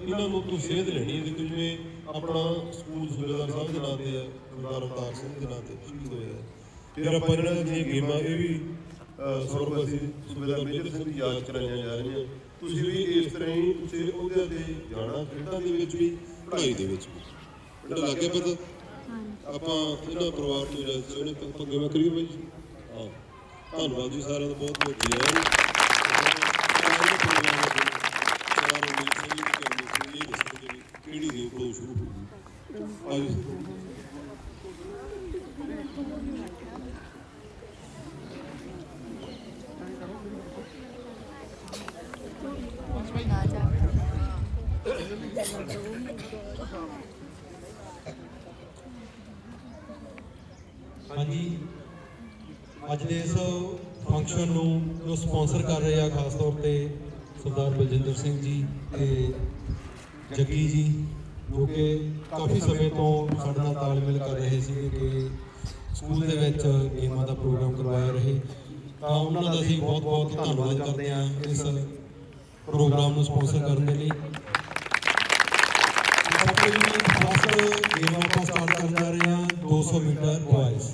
ਇਹਨਾਂ ਨੂੰ ਤੋਂ ਸੇਧ ਲੈਣੀ ਹੈ। ਦੇਖੋ ਜਿਵੇਂ ਆਪਣਾ ਸਕੂਲ ਸੂਬੇਦਾਰ ਸਾਹਿਬ ਦੇ ਨਾਂ ਤੇ ਹੈ ਸਰਦਾਰ ਅਵਤਾਰ ਸਿੰਘ ਦੇ ਨਾਂ ਤੇ ਸ਼ਹੀਦ ਹੋਏ ਆ ਫਿਰ ਆਪਾਂ ਇਹਨਾਂ ਦੀਆਂ ਗੇਮਾਂ ਇਹ ਵੀ ਸੌਰਵ ਅਸੀਂ ਸੂਬੇਦਾਰ ਮੇਜਰ ਸਿੰਘ ਦੀ ਯਾਦ ਕਰਾਈਆਂ ਜਾ ਰਹੀਆਂ। ਤੁਸੀਂ ਵੀ ਇਸ ਤਰ੍ਹਾਂ ਹੀ ਉਸੇ ਉਹਦੇ ਤੇ ਜਾਣਾ ਖੇਡਾਂ ਦੇ ਵਿੱਚ ਵੀ ਪੜ੍ਹਾਈ ਦੇ ਵਿੱਚ ਵੀ। ਇਹਦਾ ਲੱਗੇ ਪਤਾ? ਆਪਾਂ ਇਹਨਾਂ ਪਰਿਵਾਰ ਨੂੰ ਜਦ ਸੋਨੇ ਆਪਾਂ ਗੇਮਾਂ ਕਰੀਏ ਬਾਈ ਜੀ? ਹਾਂ। ਧੰਨਵਾਦ ਜੀ ਸਾਰਿਆਂ ਦਾ ਬਹੁਤ ਬਹੁਤ ਜੀ ਆਇਆਂ ਨੂੰ ਕਿਹੜੀ ਗੇਮ ਕੋਲ ਸ਼ੁਰੂ ਹੋਈ ਆਜੋ ਹਾਂਜੀ ਅੱਜ ਦੇ ਇਸ ਫੰਕਸ਼ਨ ਨੂੰ ਜੋ ਸਪਾਂਸਰ ਕਰ ਰਹੇ ਆ, ਖਾਸ ਤੌਰ ਤੇ ਸਰਦਾਰ ਬਲਜਿੰਦਰ ਸਿੰਘ ਜੀ ਤੇ ਜੱਗੀ ਜੀ, ਜੋ ਕਿ ਕਾਫੀ ਸਮੇਂ ਤੋਂ ਸਾਡੇ ਨਾਲ ਤਾਲਮੇਲ ਕਰ ਰਹੇ ਸੀ ਕਿ ਸਕੂਲ ਦੇ ਵਿੱਚ ਗੇਮਾਂ ਦਾ ਪ੍ਰੋਗਰਾਮ ਕਰਵਾਇਆ ਰਹੇ। ਤਾਂ ਉਹਨਾਂ ਦਾ ਅਸੀਂ ਬਹੁਤ ਬਹੁਤ ਧੰਨਵਾਦ ਕਰਦੇ ਹਾਂ ਇਸ ਪ੍ਰੋਗਰਾਮ ਨੂੰ ਸਪਾਂਸਰ ਕਰਨ ਦੇ ਲਈ। ਸਾਡੇ ਲਈ ਆਪਾਂ ਸਟਾਰਟ ਕਰਨ ਜਾ ਰਹੇ ਹਾਂ 200 ਮੀਟਰ ਬॉयਜ਼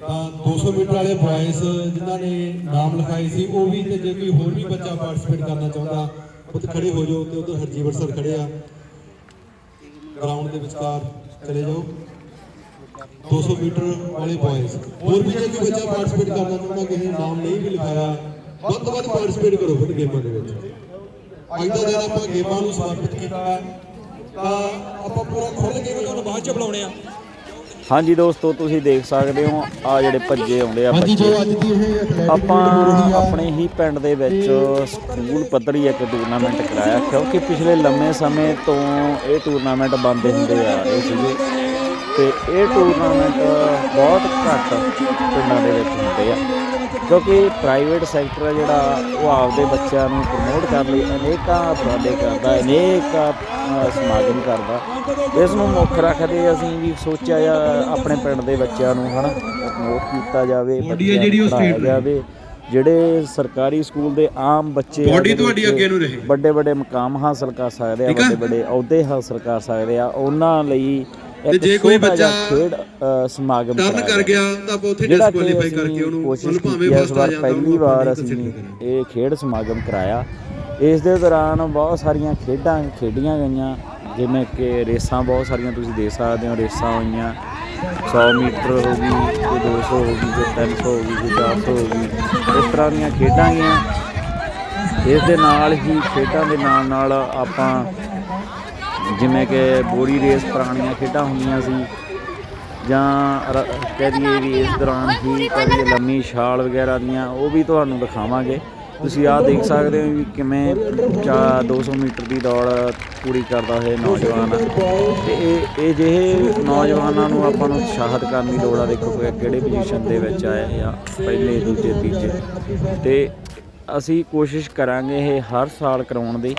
ਤਾਂ 200 ਮੀਟਰ ਵਾਲੇ ਬॉयਜ਼ ਜਿਨ੍ਹਾਂ ਨੇ ਨਾਮ ਲਿਖਾਏ ਸੀ, ਉਹ ਵੀ ਤੇ ਜੇ ਕੋਈ ਹੋਰ ਵੀ ਬੱਚਾ ਪਾਰਟਿਸਿਪੇਟ ਕਰਨਾ ਚਾਹੁੰਦਾ ਉਹ ਖੜੇ ਹੋ ਜਾਓ ਤੇ ਉਧਰ ਹਰਜੀਵਰ ਸਰ ਖੜੇ ਆ। ਗਰਾਊਂਡ ਦੇ ਵਿਚਕਾਰ ਚਲੇ ਜਾਓ। 200 ਮੀਟਰ ਵਾਲੇ ਬॉयਜ਼ ਹੋਰ ਵੀ ਜੇ ਕੋਈ ਬੱਚਾ ਪਾਰਟਿਸਿਪੇਟ ਕਰਨਾ ਚਾਹੁੰਦਾ, ਕਿਸੇ ਨੇ ਨਾਮ ਨਹੀਂ ਵੀ ਲਿਖਾਇਆ, ਵੱਧ ਤੋਂ ਵੱਧ ਪਾਰਟਿਸਿਪੇਟ ਕਰੋ ਫਿਰ ਗੇਮਾਂ ਦੇ ਵਿੱਚ। ਅੱਜ ਦਾ ਦਿਨ ਆਪਾਂ ਗੇਮਾਂ ਨੂੰ ਸਮਰਪਿਤ ਕੀਤਾ। ਤਾਂ ਆਪਾਂ ਪੂਰਾ ਖੁੱਲ੍ਹ ਕੇ ਉਹਨਾਂ ਬਾਅਦ ਚ ਬੁਲਾਉਣੇ ਆ ਹਾਂਜੀ ਦੋਸਤੋ ਤੁਸੀਂ ਦੇਖ ਸਕਦੇ ਹੋ ਆ ਜਿਹੜੇ ਭੱਜੇ ਆਉਂਦੇ ਆ ਬੱਚੇ ਆਪਾਂ ਆਪਣੇ ਹੀ ਪਿੰਡ ਦੇ ਵਿੱਚ ਸਕੂਲ ਪੱਧਰੀ ਇੱਕ ਟੂਰਨਾਮੈਂਟ ਕਰਾਇਆ ਕਿਉਂਕਿ ਪਿਛਲੇ ਲੰਮੇ ਸਮੇਂ ਤੋਂ ਇਹ ਟੂਰਨਾਮੈਂਟ ਬੰਦ ਹੁੰਦੇ ਆ ਰਹੇ ਸੀਗੇ। ਤੇ ਇਹ ਟੂਰਨਾਮੈਂਟ ਬਹੁਤ ਘੱਟ ਪਿੰਡਾਂ ਦੇ ਵਿੱਚ ਹੁੰਦੇ ਆ। ਕਿਉਂਕਿ ਪ੍ਰਾਈਵੇਟ ਸੈਕਟਰ ਜਿਹੜਾ ਉਹ ਆਪਦੇ ਬੱਚਿਆਂ ਨੂੰ ਪ੍ਰਮੋਟ ਕਰਨ ਲਈ ਅਨੇਕਾਂ ਉਪਰਾਲੇ ਕਰਦਾ ਅਨੇਕ ਸਮਾਗਮ ਕਰਦਾ ਇਸ ਨੂੰ ਮੁੱਖ ਰੱਖਦੇ ਅਸੀਂ ਵੀ ਸੋਚਿਆ ਆ ਆਪਣੇ ਪਿੰਡ ਦੇ ਬੱਚਿਆਂ ਨੂੰ ਹਨਾ ਪ੍ਰਮੋਟ ਕੀਤਾ ਜਾਵੇ Body ਆ ਜਿਹੜੀ ਉਹ ਪੜ੍ਹਾਇਆ straight ਜਾਵੇ ਜਿਹੜੇ ਸਰਕਾਰੀ ਸਕੂਲ ਦੇ ਆਮ ਬੱਚੇ ਜਿਹੜੇ ਤੁਹਾਡੀ ਅੱਗੇ ਨੂੰ ਰਹੇ। ਵੱਡੇ ਵੱਡੇ ਮੁਕਾਮ ਹਾਸਲ ਕਰ ਸਕਦੇ ਆ? ਵੱਡੇ ਵੱਡੇ ਅਹੁਦੇ ਹਾਸਲ ਕਰ ਸਕਦੇ ਆ ਉਹਨਾਂ ਲਈ ਤੇ ਜੇ ਕੋਈ ਬੱਚਾ ਖੇਡ ਸਮਾਗਮ ਟਰਨ ਕਰ ਗਿਆ ਤਾਂ ਆਪਾਂ ਉੱਥੇ ਡਿਸਕੁਆਲੀਫਾਈ ਕਰਕੇ ਉਹਨੂੰ ਉਹਨੂੰ ਭਾਵੇਂ ਫਸਟ ਆ ਜਾਂਦਾ ਪਹਿਲੀ ਵਾਰ ਅਸੀਂ ਇਹ ਖੇਡ ਸਮਾਗਮ ਕਰਾਇਆ। ਇਸ ਦੇ ਦੌਰਾਨ ਬਹੁਤ ਸਾਰੀਆਂ ਖੇਡਾਂ ਖੇਡੀਆਂ ਗਈਆਂ ਜਿਵੇਂ ਕਿ ਰੇਸਾਂ ਬਹੁਤ ਸਾਰੀਆਂ ਤੁਸੀਂ ਦੇਖ ਸਕਦੇ ਹੋ ਰੇਸਾਂ ਹੋਈਆਂ। 100 ਮੀਟਰ ਹੋ ਗਈ ਕੋਈ 200 ਹੋ ਗਈ ਕੋਈ 300 ਹੋ ਗਈ ਕੋਈ 400 ਹੋ ਗਈ ਇਸ ਤਰ੍ਹਾਂ ਦੀਆਂ ਖੇਡਾਂ ਗਈਆਂ। ਇਸ ਦੇ ਨਾਲ ਹੀ ਖੇਡਾਂ ਦੇ ਨਾਲ ਨਾਲ ਆਪਾਂ ਜਿਵੇਂ ਕਿ ਬੋਰੀ ਰੇਸ ਪੁਰਾਣੀਆਂ ਖੇਡਾਂ ਹੁੰਦੀਆਂ ਸੀ ਜਾਂ ਕਹਿ ਦਈਏ ਵੀ ਇਸ ਦੌਰਾਨ ਹੀ ਦਈਏ ਲੰਮੀ ਛਾਲ ਵਗੈਰਾ ਦੀਆਂ ਉਹ ਵੀ ਤੁਹਾਨੂੰ ਦਿਖਾਵਾਂਗੇ। ਤੁਸੀਂ ਆਹ ਦੇਖ ਸਕਦੇ ਹੋ ਵੀ ਕਿਵੇਂ ਚਾ 200 ਮੀਟਰ ਦੀ ਦੌੜ ਪੂਰੀ ਕਰਦਾ ਹੋਇਆ ਨੌਜਵਾਨ। ਤੇ ਇਹ ਇਹ ਜਿਹੇ ਨੌਜਵਾਨਾਂ ਨੂੰ ਆਪਾਂ ਨੂੰ ਉਤਸ਼ਾਹਿਤ ਕਰਨ ਦੀ ਲੋੜ ਆ ਦੇਖੋ ਕਿ ਕਿਹੜੇ ਪੋਜੀਸ਼ਨ ਦੇ ਵਿੱਚ ਆਏ ਆ ਪਹਿਲੇ ਦੂਜੇ ਤੀਜੇ। ਤੇ ਅਸੀਂ ਕੋਸ਼ਿਸ਼ ਕਰਾਂਗੇ ਇਹ ਹਰ ਸਾਲ ਕਰਾਉਣ ਦੀ।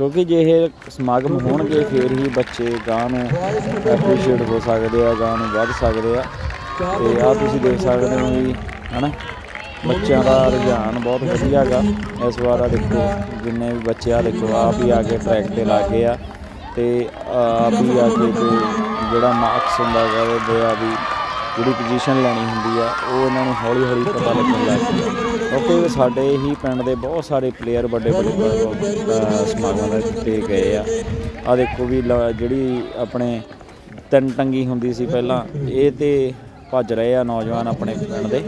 ਕਿਉਂਕਿ ਜੇ ਇਹ ਸਮਾਗਮ ਹੋਣਗੇ, ਫਿਰ ਹੀ ਬੱਚੇ ਗਾਂ ਨੂੰ ਐਪਰੀਸ਼ੀਏਟ ਹੋ ਸਕਦੇ ਆ ਗਾਂ ਨੂੰ ਵੱਧ ਸਕਦੇ ਆ। ਤੇ ਆ ਤੁਸੀਂ ਦੇਖ ਸਕਦੇ ਹੋ ਵੀ, ਹਨਾ, ਬੱਚਿਆਂ ਦਾ ਰੁਝਾਨ ਬਹੁਤ ਵਧੀਆ ਹੈਗਾ ਇਸ ਵਾਰ ਆ ਦੇਖੋ, ਜਿੰਨੇ ਵੀ ਬੱਚੇ ਆ ਦੇਖੋ, ਆਪ ਹੀ ਆ ਕੇ ਟਰੈਕ ਤੇ ਲੱਗੇ ਆ। ਤੇ ਆਪ ਹੀ ਆ ਕੇ ਤੇ ਜਿਹੜਾ ਮਾਰਕਸ ਹੁੰਦਾ ਹੈਗਾ ਉਹਦੇ ਆ ਵੀ ਜਿਹੜੀ ਪੋਜੀਸ਼ਨ ਲੈਣੀ ਹੁੰਦੀ ਆ, ਉਹ ਇਹਨਾਂ ਨੂੰ ਹੌਲੀ ਹੌਲੀ ਪਤਾ ਲੱਗਣ ਲੱਗ ਗਿਆ ਕਿਉਂਕਿ ਸਾਡੇ ਹੀ ਪਿੰਡ ਦੇ ਬਹੁਤ ਸਾਰੇ ਪਲੇਅਰ ਵੱਡੇ ਵੱਡੇ ਸਮਾਗਮਾਂ ਦੇ ਦਿੱਤੇ ਗਏ ਆ। ਆ ਦੇਖੋ ਵੀ ਜਿਹੜੀ ਆਪਣੇ ਤਿੰਨ ਟੰਗੀ ਹੁੰਦੀ ਸੀ ਪਹਿਲਾਂ ਇਹ ਤੇ ਭੱਜ ਰਹੇ ਆ ਨੌਜਵਾਨ ਆਪਣੇ ਪਿੰਡ ਦੇ।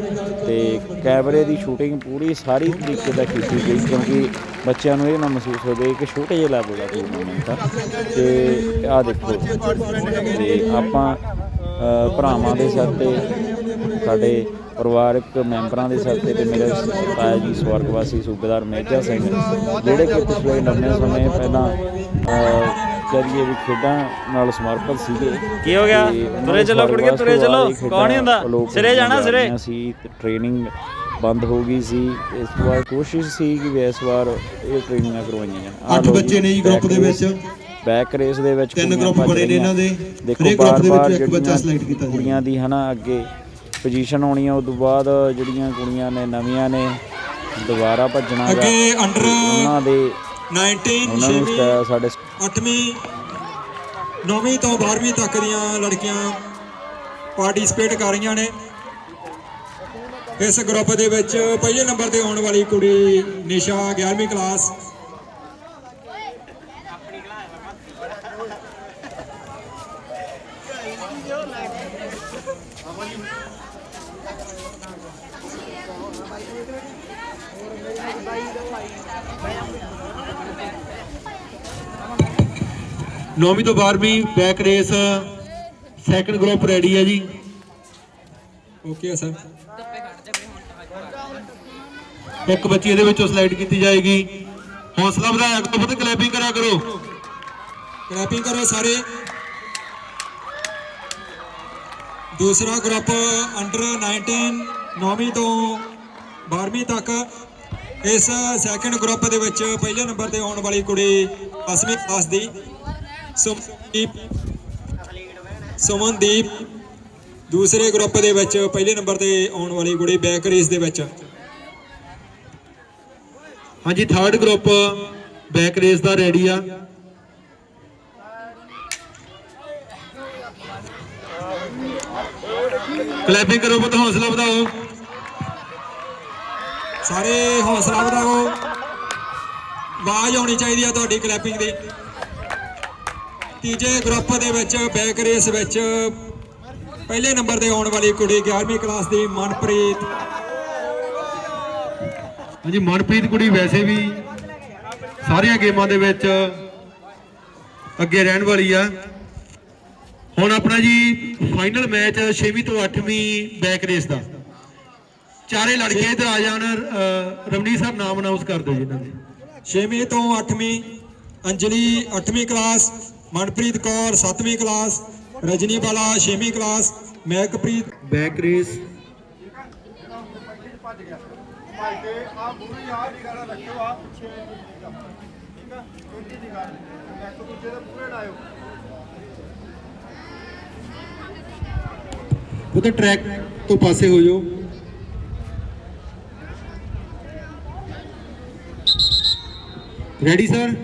ਤੇ ਕੈਮਰੇ ਦੀ ਸ਼ੂਟਿੰਗ ਪੂਰੀ ਸਾਰੀ ਤਰੀਕੇ ਦਾ ਕੀਤੀ ਗਈ ਕਿਉਂਕਿ ਬੱਚਿਆਂ ਨੂੰ ਇਹ ਨਾ ਮਹਿਸੂਸ ਹੋਵੇ ਕਿ ਛੋਟੇ ਜਿਹੇ ਲੈਵਲ ਦਾ ਟੂਰਨਾਮੈਂਟ ਆ। ਤੇ ਆ ਦੇਖੋ ਤੇ ਆਪਾਂ ਭਰਾਵਾਂ ਦੇ ਸਿਰ ਤੇ ਸਾਡੇ ਪਰਿਵਾਰਕ ਮੈਂਬਰਾਂ ਦੇ ਸਿਰ ਤੇ ਮੇਰੇ ਤਾਇਆ ਜੀ ਸਵਰਗਵਾਸੀ ਸੂਬੇਦਾਰ ਮੇਜਾ ਸਿੰਘ ਜਿਹੜੇ ਕਿ ਪਿਛਲੇ ਲੰਮੇ ਸਮੇਂ ਪਹਿਲਾਂ ਕਰੀਏ ਵੀ ਖੇਡਾਂ ਨਾਲ ਸਮਰਪਿਤ ਸੀਗੇ ਕੀ ਹੋ ਗਿਆ? ਤੁਰੇ ਚੱਲੋ ਕੁੜੀਏ, ਤੁਰੇ ਚੱਲੋ। ਕੌਣ ਨਹੀਂ ਹੁੰਦਾ? ਸਿਰੇ ਜਾਣਾ, ਸਿਰੇ। ਰਹੀਆਂ ਸੀ ਤੇ ਟ੍ਰੇਨਿੰਗ ਬੰਦ ਹੋ ਗਈ ਸੀ ਇਸ ਵਾਰ ਕੋਸ਼ਿਸ਼ ਸੀ ਕਿ ਇਸ ਵਾਰ ਇਹ ਟ੍ਰੇਨਿੰਗਾਂ ਕਰਵਾਈਆਂ ਅੱਠ ਬੱਚੇ ਨੇ ਜੀ ਗਰੁੱਪ ਦੇ ਵਿੱਚ ਬੈਕ ਰੇਸ ਦੇ ਵਿੱਚ ਤਿੰਨ ਗਰੁੱਪ ਬਣੇ ਨੇ। ਇਹਨਾਂ ਦੇ। ਦੇਖੋ ਹਰੇਕ ਗਰੁੱਪ ਦੇ ਬਾਰ-ਬਾਰ ਵਿੱਚ ਇੱਕ ਬੱਚਾ select ਕੀਤਾ ਜੀ। ਕੁੜੀਆਂ ਦੀ ਹਨਾ ਅੱਗੇ ਪੋਜੀਸ਼ਨ ਆਉਣੀ ਆ ਉਸ ਤੋਂ ਬਾਅਦ ਜਿਹੜੀਆਂ ਕੁੜੀਆਂ ਨੇ ਨਵੀਆਂ ਨੇ ਦੁਬਾਰਾ ਭੱਜਣਾ ਗਾ। ਅੱਗੇ ਉਹਨਾਂ ਦੇ 19 ਉਹਨਾਂ ਨੂੰ ਛੇਵੀਂ ਸਟਾ- ਸਾਡੇ 8ਵੀਂ 9ਵੀਂ ਤੋਂ 12ਵੀਂ ਤੱਕ ਦੀਆਂ ਲੜਕੀਆਂ ਪਾਰਟਿਸਿਪੇਟ ਕਰ ਰਹੀਆਂ ਨੇ ਇਸ ਗਰੁੱਪ ਦੇ ਵਿੱਚ ਪਹਿਲੇ ਨੰਬਰ ਤੇ ਆਉਣ ਵਾਲੀ ਕੁੜੀ ਨਿਸ਼ਾ 11ਵੀਂ ਕਲਾਸ ਨੌਵੀਂ ਤੋਂ 12ਵੀਂ back race second group ready ਹੈ ਜੀ। ਓਕੇ ਸਰ ਇੱਕ ਬੱਚੀ ਇਹਦੇ ਵਿੱਚੋਂ ਸਿਲੈਕਟ ਕੀਤੀ ਜਾਏਗੀ। ਹੌਸਲਾ ਵਧਾਇਆ ਕਰੋ ਪਤਾ ਕਲੈਪਿੰਗ ਕਰਿਆ ਕਰੋ। ਕਲੈਪਿੰਗ ਕਰੋ ਸਾਰੇ। ਦੂਸਰਾ ਗਰੁੱਪ ਅੰਡਰ 19 9ਵੀਂ ਤੋਂ 12ਵੀਂ ਤੱਕ ਇਸ ਸੈਕੰਡ ਗਰੁੱਪ ਦੇ ਵਿੱਚ ਪਹਿਲੇ ਨੰਬਰ ਤੇ ਆਉਣ ਵਾਲੀ ਕੁੜੀ 10ਵੀਂ ਕਲਾਸ ਦੀ। ਸੁਮਨਦੀਪ ਸੁਮਨਦੀਪ, ਦੂਸਰੇ ਗਰੁੱਪ ਦੇ ਵਿੱਚ ਪਹਿਲੇ ਨੰਬਰ ਤੇ ਆਉਣ ਵਾਲੀ ਕੁੜੀ ਬੈਕ ਰੇਸ ਦੇ ਵਿੱਚ। ਹਾਂਜੀ ਥਰਡ ਗਰੁੱਪ ਬੈਕ ਰੇਸ ਦਾ ਰੈਡੀ ਆ। ਕਲੈਪਿੰਗ ਕਰੋ ਪੁੱਤ, ਹੌਸਲਾ ਵਧਾਓ। ਸਾਰੇ ਹੌਸਲਾ ਵਧਾਓ। ਆਵਾਜ਼ ਆਉਣੀ ਚਾਹੀਦੀ ਆ ਤੁਹਾਡੀ ਕਲੈਪਿੰਗ ਦੀ। ਤੀਜੇ ਗਰੁੱਪ ਦੇ ਵਿੱਚ ਬੈਕ ਰੇਸ ਵਿੱਚ ਪਹਿਲੇ ਨੰਬਰ ਤੇ ਆਉਣ ਵਾਲੀ ਕੁੜੀ 11ਵੀਂ ਕਲਾਸ ਦੀ ਮਨਪ੍ਰੀਤ। ਹਾਂਜੀ ਮਨਪ੍ਰੀਤ ਕੁੜੀ ਵੈਸੇ ਵੀ ਸਾਰੀਆਂ ਗੇਮਾਂ ਦੇ ਵਿੱਚ ਅੱਗੇ ਰਹਿਣ ਵਾਲੀ ਆ। ਹੁਣ ਆਪਣਾ ਜੀ ਫਾਈਨਲ ਮੈਚ 6ਵੀਂ ਤੋਂ 8ਵੀਂ ਬੈਕ ਰੇਸ ਦਾ। ਚਾਰੇ ਲੜਕੇ ਇੱਧਰ ਆ ਜਾਣ ਅਹ ਰਮਨੀਤ ਸਾਹਿਬ ਨਾਮ ਅਨਾਉਂਸ ਕਰ ਦਿਓ ਜੀ ਇਹਨਾਂ ਦੇ। 6ਵੀਂ ਤੋਂ 8ਵੀਂ ਅੰਜਲੀ 8ਵੀਂ ਕਲਾਸ ਮਨਪ੍ਰੀਤ ਕੌਰ 7ਵੀਂ ਕਲਾਸ, ਰਜਨੀ ਬਾਲਾ 6ਵੀਂ ਕਲਾਸ ਮਹਿਕਪ੍ਰੀਤ ਬੈਕ ਰੇਸ। ਉਹ ਟਰੈਕ ਤੋਂ ਪਾਸੇ ਹੋ ਜਾਓ। ਰੈਡੀ ਸਰ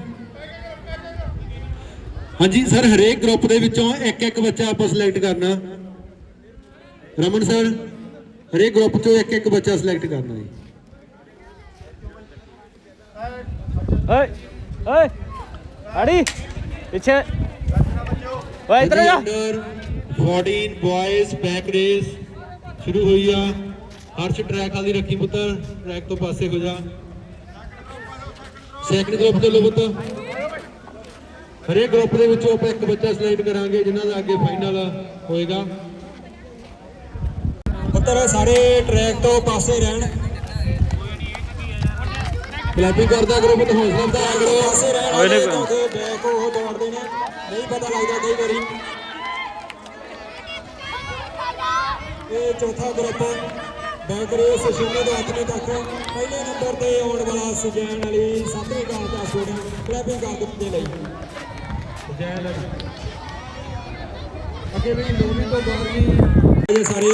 ਹਾਂਜੀ ਸਰ ਹਰੇਕ ਗਰੁੱਪ ਦੇ ਵਿੱਚੋਂ ਇੱਕ ਇੱਕ ਬੱਚਾ ਆਪਾਂ ਸਿਲੈਕਟ ਕਰਨਾ। ਰਮਨ ਸਰ ਹਰੇਕ ਗਰੁੱਪ ਚੋਂ ਇੱਕ ਇੱਕ ਬੱਚਾ ਸਿਲੈਕਟ ਕਰਨਾ ਜੀ। ਓਏ ਓਏ ਆੜੀ ਪਿੱਛੇ। ਓਏ ਇੱਧਰ ਜਾ। ਅੰਡਰ 14 ਬॉयਜ਼ ਬੈਕ ਰੇਸ ਸ਼ੁਰੂ ਹੋਈ ਆ। ਹਰਸ਼ ਟਰੈਕ ਵਾਲੀ ਰੱਖੀ ਪੁੱਤਰ ਟਰੈਕ ਤੋਂ ਪਾਸੇ ਹੋ ਜਾ। ਸੈਕੰਡ ਗਰੁੱਪ ਦੇ ਲੋ ਪੁੱਤ ਹਰੇਕ ਗਰੁੱਪ ਦੇ ਵਿੱਚੋਂ ਆਪਾਂ ਇੱਕ ਬੱਚਾ ਸਿਲੈਕਟ ਕਰਾਂਗੇ ਜਿਨ੍ਹਾਂ ਦਾ ਅੱਗੇ ਫਾਈਨਲ ਹੋਏਗਾ। ਪੁੱਤਰ ਸਾਰੇ ਟਰੈਕ ਤੋਂ ਪਾਸੇ ਰਹਿਣ। ਕਲੈਪਿੰਗ ਕਰਦਾ ਕਰੋ ਪੁੱਤ ਹੌਸਲਾ ਵਧਾਇਆ ਕਰੋ। ਪਾਸੇ ਰਹਿਣ ਵਾਲੇ ਨੇ- ਕਿਉਂਕਿ ਬੈਕ ਉਹ ਦੌੜਦੇ ਨੇ। ਨਹੀਂ ਪਤਾ ਲੱਗਦਾ ਕਈ ਵਾਰੀ। ਇਹ ਚੌਥਾ ਗਰੁੱਪ ਬੈਕ ਰੇਸ ਛੇਵੇਂ ਤੋਂ ਅੱਠਵੇਂ ਤੱਕ ਪਹਿਲੇ ਨੰਬਰ ਤੇ ਆਉਣ ਵਾਲਾ ਸੁਜੈਨ ਵਾਲੀ ਸੱਤਵੀਂ ਕਲਾਸ ਦਾ ਸਟੂਡੈਂਟ ਕਲੈਪਿੰਗ ਕਰ ਦੇ ਲਈ। ਅੱਗੇ ਵੀ 9ਵੀਂ ਤੋਂ 12ਵੀਂ ਇਹ ਸਾਰੇ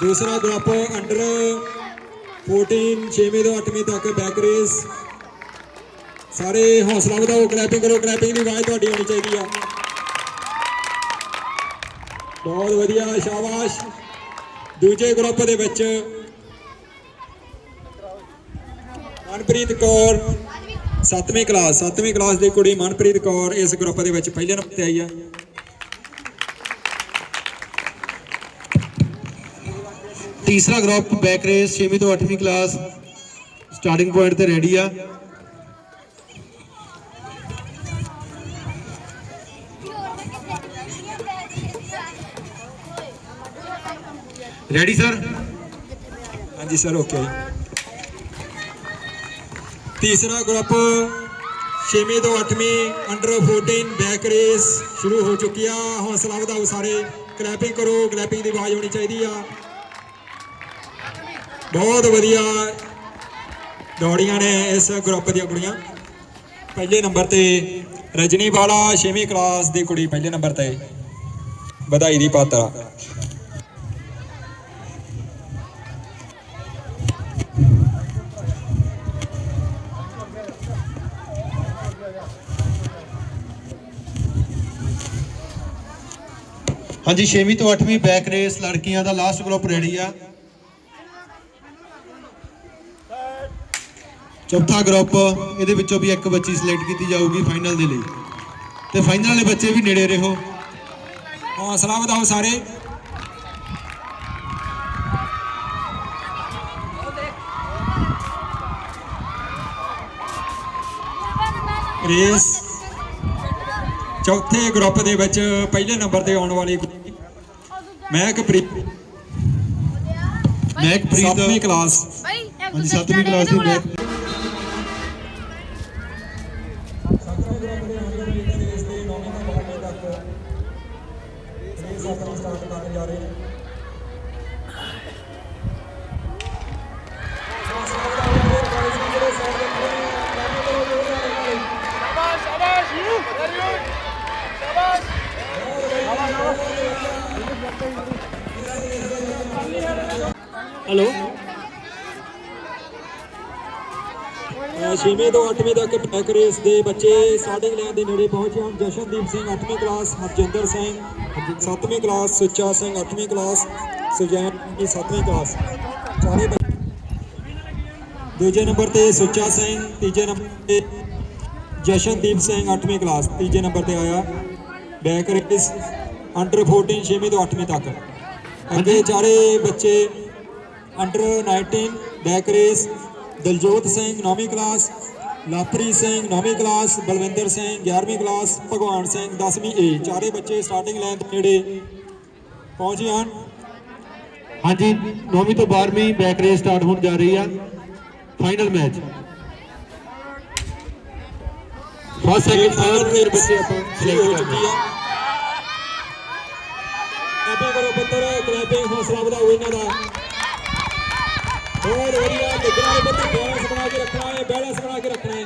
ਦੂਸਰਾ ਗਰੁੱਪ ਅੰਡਰ 14 ਛੇਵੇਂ ਤੋਂ 8ਵੀਂ ਤੱਕ ਬੈਕ ਰੇਸ ਸਾਰੇ ਹੌਸਲਾ ਵਧਾਓ ਕਲੈਪਿੰਗ ਕਰੋ ਕਲੈਪਿੰਗ ਦੀ ਆਵਾਜ਼ ਤੁਹਾਡੀ ਆਉਣੀ ਚਾਹੀਦੀ ਆ। ਬਹੁਤ ਵਧੀਆ, ਸ਼ਾਬਾਸ਼। ਦੂਜੇ ਗਰੁੱਪ ਦੇ ਵਿੱਚ ਮਨਪ੍ਰੀਤ ਕੌਰ 7ਵੀਂ ਕਲਾਸ 7ਵੀਂ ਕਲਾਸ ਦੀ ਕੁੜੀ ਮਨਪ੍ਰੀਤ ਕੌਰ ਇਸ ਗਰੁੱਪ ਦੇ ਵਿੱਚ ਪਹਿਲੇ ਨੰਬਰ ਤੇ ਆਈ ਆ। ਤੀਸਰਾ ਗਰੁੱਪ ਬੈਕ ਰੇਸ 6ਵੀਂ ਤੋਂ 8ਵੀਂ ਕਲਾਸ ਸਟਾਰਟਿੰਗ ਪੁਆਇੰਟ ਤੇ ਰੈਡੀ ਆ। ਰੈਡੀ ਸਰ ਹਾਂਜੀ ਸਰ ਓਕੇ ਤੀਸਰਾ ਗਰੁੱਪ 6ਵੀਂ ਤੋਂ 8ਵੀਂ ਅੰਡਰ 14 ਬੈਕ ਰੇਸ ਸ਼ੁਰੂ ਹੋ ਚੁੱਕੀ ਆ। ਹੌਸਲਾ ਵਧਾਓ ਸਾਰੇ। ਕਲੈਪਿੰਗ ਕਰੋ। ਕਲੈਪਿੰਗ ਦੀ ਆਵਾਜ਼ ਹੋਣੀ ਚਾਹੀਦੀ ਆ। ਬਹੁਤ ਵਧੀਆ ਦੌੜੀਆਂ ਨੇ ਇਸ ਗਰੁੱਪ ਦੀਆਂ ਕੁੜੀਆਂ। ਪਹਿਲੇ ਨੰਬਰ ਤੇ ਰਜਨੀ ਵਾਲਾ, ਛੇਵੀਂ ਕਲਾਸ ਦੀ ਕੁੜੀ ਪਹਿਲੇ ਨੰਬਰ ਤੇ। ਵਧਾਈ ਦੀ ਪਾਤਰ ਹਾਂਜੀ 6ਵੀਂ ਤੋਂ 8ਵੀਂ ਬੈਕ ਰੇਸ ਲੜਕੀਆਂ ਦਾ ਲਾਸਟ ਗਰੁੱਪ ਰੈਡੀ ਆ। ਚੌਥਾ ਗਰੁੱਪ ਇਹਦੇ ਵਿੱਚੋਂ ਵੀ ਇੱਕ ਬੱਚੀ ਸਿਲੈਕਟ ਕੀਤੀ ਜਾਊਗੀ ਫਾਈਨਲ ਦੇ ਲਈ। ਤੇ ਫਾਈਨਲ ਵਾਲੇ ਬੱਚੇ ਵੀ ਨੇੜੇ ਰਹੋ। ਹੌਸਲਾ ਵਧਾਓ ਸਾਰੇ। ਰੇਸ ਚੌਥੇ ਗਰੁੱਪ ਦੇ ਵਿੱਚ ਪਹਿਲੇ ਨੰਬਰ ਤੇ ਆਉਣ ਵਾਲੀ ਮਹਿਕਪ੍ਰੀਤ ਮਹਿਕਪ੍ਰੀਤ ਸੱਤਵੀਂ ਕਲਾਸ। ਹਾਂਜੀ ਸੱਤਵੀਂ ਕਲਾਸ ਦੀ ਮਹਿਕ ਹੈਲੋ ਛੇਵੇਂ ਤੋਂ 8ਵੀਂ ਤੱਕ ਟਰੈਕ ਰੇਸ ਦੇ ਬੱਚੇ ਸਟਾਰਟਿੰਗ ਲਾਈਨ ਦੇ ਨੇੜੇ ਪਹੁੰਚੇ ਹਨ। ਜਸ਼ਨਦੀਪ ਸਿੰਘ 8ਵੀਂ ਕਲਾਸ, ਹਰਜਿੰਦਰ ਸਿੰਘ 7ਵੀਂ ਕਲਾਸ, ਸੁੱਚਾ ਸਿੰਘ 8ਵੀਂ ਕਲਾਸ, ਸੁਜੈਨ ਦੀ 7ਵੀਂ ਕਲਾਸ। ਚਾਰੇ ਦੂਜੇ ਨੰਬਰ ਤੇ ਸੁੱਚਾ ਸਿੰਘ, ਤੀਜੇ ਨੰਬਰ ਤੇ ਜਸ਼ਨਦੀਪ ਸਿੰਘ 8ਵੀਂ ਕਲਾਸ, ਤੀਜੇ ਨੰਬਰ ਤੇ ਆਇਆ। ਬੈਕ ਰੇਸ ਅੰਡਰ 14 ਛੇਵੀਂ ਤੋਂ 8ਵੀਂ ਤੱਕ। ਅੱਗੇ ਚਾਰੇ ਬੱਚੇ under 19 back race Daljot Singh 9ਵੀਂ class Lapreet Singh 9ਵੀਂ ਕਲਾਸ ਬਲਵਿੰਦਰ ਸਿੰਘ 11ਵੀਂ ਕਲਾਸ ਭਗਵਾਨ ਸਿੰਘ 10ਵੀਂ ਏ ਚਾਰੇ ਬੱਚੇ ਸਟਾਰਟਿੰਗ ਲਾਈਨ ਦੇ ਨੇੜੇ ਪਹੁੰਚੇ ਹਨ ਹਾਂਜੀ 9ਵੀਂ ਤੋਂ 12ਵੀਂ ਬੈਕ ਰੇਸ ਸਟਾਰਟ ਹੋਣ ਜਾ ਰਹੀ ਆ final match first second second final third ਫੇਰ ਬੱਚੇ ਆਪਾਂ select ਹੋ ਕਰ ਚੁੱਕੀ ਆ ਕਲੈਪਿੰਗ ਕਰੋ ਪੁੱਤਰ ਕਲੈਪਿੰਗ ਹੌਸਲਾ ਵਧਾਓ ਇਹਨਾਂ ਦਾ ਬਹੁਤ ਵਧੀਆ ਲੱਗਣਾ ਹੈ ਪੁੱਤਰ ਬੈਲੈਂਸ ਬਣਾ ਕੇ ਰੱਖਣਾ ਹੈ ਬੈਲੈਂਸ ਬਣਾ ਕੇ ਰੱਖਣਾ ਹੈ।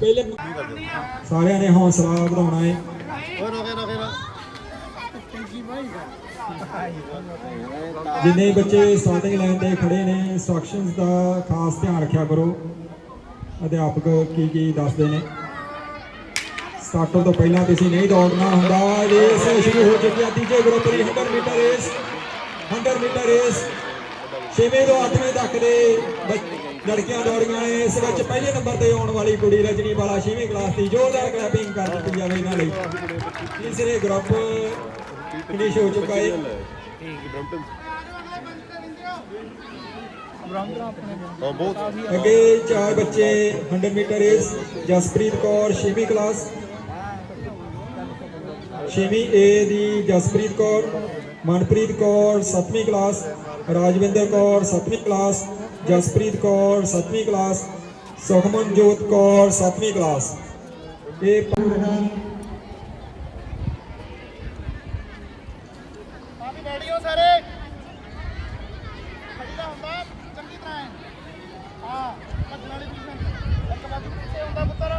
ਪਹਿਲੇ ਸਾਰਿਆਂ ਨੇ ਹੌਸਲਾ ਵਧਾਉਣਾ ਹੈ। ਜਿੰਨੇ ਬੱਚੇ ਸਟਾਰਟਿੰਗ ਲਾਈਨ ਤੇ ਖੜੇ ਨੇ ਇਨਸਟਰਕਸ਼ਨਸ ਦਾ ਖਾਸ ਧਿਆਨ ਰੱਖਿਆ ਕਰੋ। ਅਧਿਆਪਕ ਕੀ ਕੀ ਦੱਸਦੇ ਨੇ। ਸਟਾਰਟਰ ਤੋਂ ਪਹਿਲਾਂ ਤੁਸੀਂ ਨਹੀਂ ਦੌੜਨਾ ਹੁੰਦਾ। ਰੇਸ ਸ਼ੁਰੂ ਹੋ ਚੁੱਕੀ ਹੈ। ਤੀਜੇ ਗਰੁੱਪ ਦੀ 100 ਮੀਟਰ ਰੇਸ 100 ਮੀਟਰ ਰੇਸ ਛੇਵੇਂ ਤੋਂ 8ਵੇਂ ਤੱਕ ਦੇ ਲੜਕੀਆਂ ਦੌੜੀਆਂ ਨੇ, ਇਸ ਵਿੱਚ ਪਹਿਲੇ ਨੰਬਰ ਤੇ ਆਉਣ ਵਾਲੀ ਕੁੜੀ ਰਜਨੀ ਵਾਲਾ 6ਵੀਂ ਕਲਾਸ ਦੀ ਜ਼ੋਰਦਾਰ ਕਲੈਪਿੰਗ ਕਰ ਦਿੱਤੀ ਜਾਵੇ ਇਹਨਾਂ ਲਈ। ਤੀਸਰੇ ਗਰੁੱਪ ਫਿਨਿਸ਼ ਹੋ ਚੁੱਕਾ ਹੈ। ਅੱਗੇ ਚਾਰ ਬੱਚੇ 100 ਮੀਟਰ ਰੇਸ ਜਸਪ੍ਰੀਤ ਕੌਰ, ਛੇਵੀਂ ਕਲਾਸ ਛੇਵੀਂ ਏ ਦੀ ਜਸਪ੍ਰੀਤ ਕੌਰ, ਮਨਪ੍ਰੀਤ ਕੌਰ 7ਵੀਂ ਕਲਾਸ ਰਾਜਵਿੰਦਰ ਕੌਰ 7ਵੀਂ ਕਲਾਸ ਜਸਪ੍ਰੀਤ ਕੌਰ 7ਵੀਂ ਕਲਾਸ ਸੁਖਮਨਜੋਤ ਕੌਰ 7ਵੀਂ ਕਲਾਸ। ਇਹ ਪ- ਕਾਫੀ ਰੈਡੀ ਹੋ ਸਾਰੇ। ਖੜੀਦਾ ਹੁੰਦਾ ਚੰਗੀ ਤਰ੍ਹਾਂ ਹੈ। ਹਾਂ ਭੱਜਣ ਵਾਲੀ ਪੋਜੀਸ਼ਨ ਇੱਕ ਬਾਜੂ ਪਿੱਛੇ ਹੁੰਦਾ ਪੁੱਤਰ।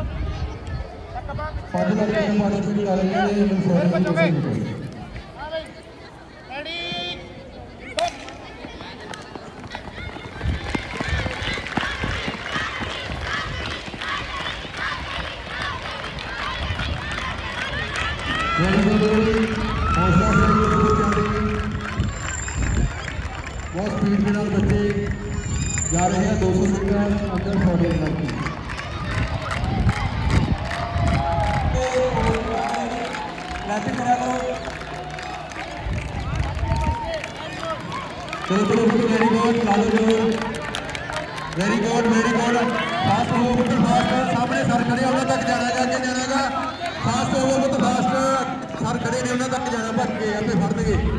ਇੱਕ ਬਾਹ ਪਿੱਛੇ। ਫਿਰ ਭੱਜੋਗੇ ਹਾਂ ਬਈ ਰੈਡੀ ਬਹੁਤ ਸਪੀਡ ਦੇ ਨਾਲ ਬੱਚੇ ਜਾ ਰਹੇ ਆ 200 ਮੀਟਰ ਅੰਦਰ 100 ਮੀਟਰ ਕਲੈਪਿੰਗ ਕਰਿਆ ਕਰੋ ਚਲੋ ਚਲੋ ਗੁੱਡ ਵੈਰੀ ਗੁੱਡ ਲਾ ਲਓ ਗਾ ਉਹਨਾਂ ਤੱਕ ਜਾਣਾ ਭੱਜ ਕੇ ਆਪੇ ਫੜਨਗੇ